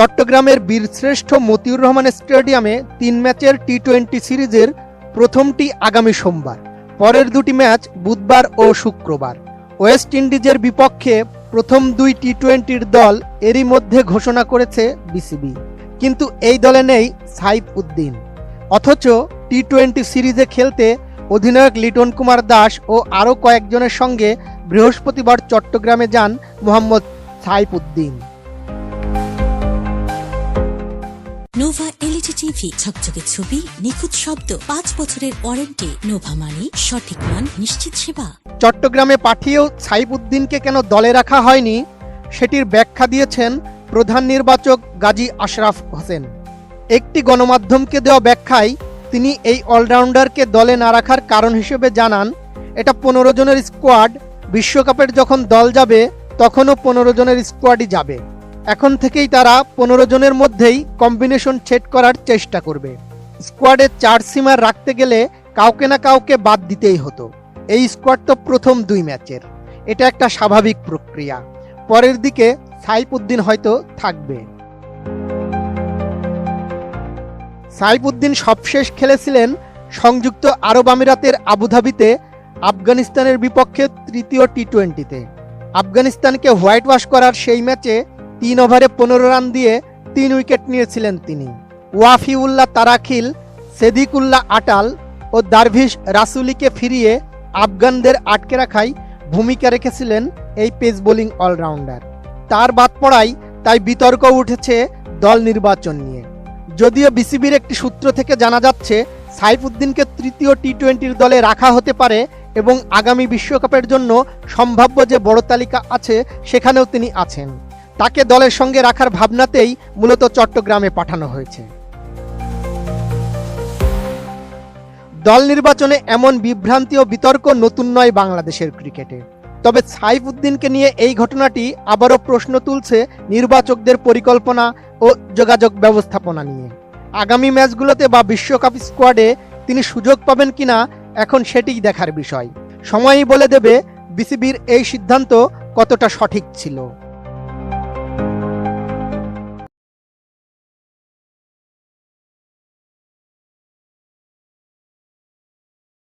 চট্টগ্রামের বীরশ্রেষ্ঠ মতিউর রহমান স্টেডিয়ামে তিন ম্যাচের টি টোয়েন্টি সিরিজের প্রথমটি আগামী সোমবার। পরের দুটি ম্যাচ বুধবার ও শুক্রবার। ওয়েস্ট ইন্ডিজের বিপক্ষে প্রথম দুই টি টোয়েন্টির দল এরই মধ্যে ঘোষণা করেছে বিসিবি। কিন্তু এই দলে নেই সাইফ উদ্দিন। অথচ টি টোয়েন্টি সিরিজে খেলতে অধিনায়ক লিটন কুমার দাস ও আরও কয়েকজনের সঙ্গে বৃহস্পতিবার চট্টগ্রামে যান Mohammad Saif Uddin. Nova LED TV ঝকঝকে ছবি, নিখুঁত শব্দ, পাঁচ বছরের ওয়ারেন্টি নোভা মানি সঠিক মান, নিশ্চিত সেবা। চট্টগ্রামে পাঠিয়েও সাইফ উদ্দিনকে কেন দলে রাখা হয়নি, সেটির ব্যাখ্যা দিয়েছেন প্রধান নির্বাচক গাজী আশরাফ হোসেন। একটি গণমাধ্যমকে দেওয়া ব্যাখ্যায় তিনি এই অলরাউন্ডারকে দলে না রাখার কারণ হিসেবে জানান, এটা পনেরো জনের স্কোয়াড বিশ্বকাপের যখন দল যাবে, তখনও পনেরো জনের স্কোয়াডই যাবে। এখন থেকেই তারা পনেরো জনের মধ্যেই কম্বিনেশন সেট করার চেষ্টা করবে। স্কোয়াডে চার সীমার রাখতে গেলে কাউকে না কাউকে বাদ দিতেই হতো। এই স্কোয়াড তো প্রথম দুই ম্যাচের এটা একটা স্বাভাবিক প্রক্রিয়া। পরের দিকে সাইফুদ্দিন হয়তো থাকবে। সাইফুদ্দিন সবশেষ খেলেছিলেন সংযুক্ত আরব আমিরাতের আবুধাবিতে, আফগানিস্তানের বিপক্ষে তৃতীয় টি টোয়েন্টিতে আফগানিস্তানকে হোয়াইট ওয়াশ করার সেই ম্যাচে তিন ওভারে পনেরো রান দিয়ে তিন উইকেট নিয়েছিলেন তিনি। ওয়াফিউল্লাহ তারাখিল, সেদিকুল্লাহ আটাল ও দারভিশ রাসুলিকে ফিরিয়ে আফগানদের আটকে রাখায় ভূমিকা রেখেছিলেন এই পেস বোলিং অলরাউন্ডার। তার বাদ পড়াই তাই বিতর্ক উঠেছে দল নির্বাচন নিয়ে। যদিও বিসিবির একটি সূত্র থেকে জানা যাচ্ছে সাইফুদ্দিনকে তৃতীয় টি টোয়েন্টির দলে রাখা হতে পারে এবং আগামী বিশ্বকাপের জন্য সম্ভাব্য যে বড় তালিকা আছে, সেখানেও তিনি আছেন। তাকে দলের সঙ্গে রাখার ভাবনাতেই মূলত চট্টগ্রামে পাঠানো হয়েছে। দল নির্বাচনে এমন বিভ্রান্তি ও বিতর্ক নতুন নয় বাংলাদেশের ক্রিকেটে। তবে সাইফ উদ্দিনকে নিয়ে এই ঘটনাটি আবারও প্রশ্ন তুলছে নির্বাচকদের পরিকল্পনা ও যোগাযোগ ব্যবস্থাপনা নিয়ে। আগামী ম্যাচগুলোতে বা বিশ্বকাপ স্কোয়াডে তিনি সুযোগ পাবেন কিনা এখন সেটিই দেখার বিষয়। সময়ই বলে দেবে বিসিবির এই সিদ্ধান্ত কতটা সঠিক ছিল।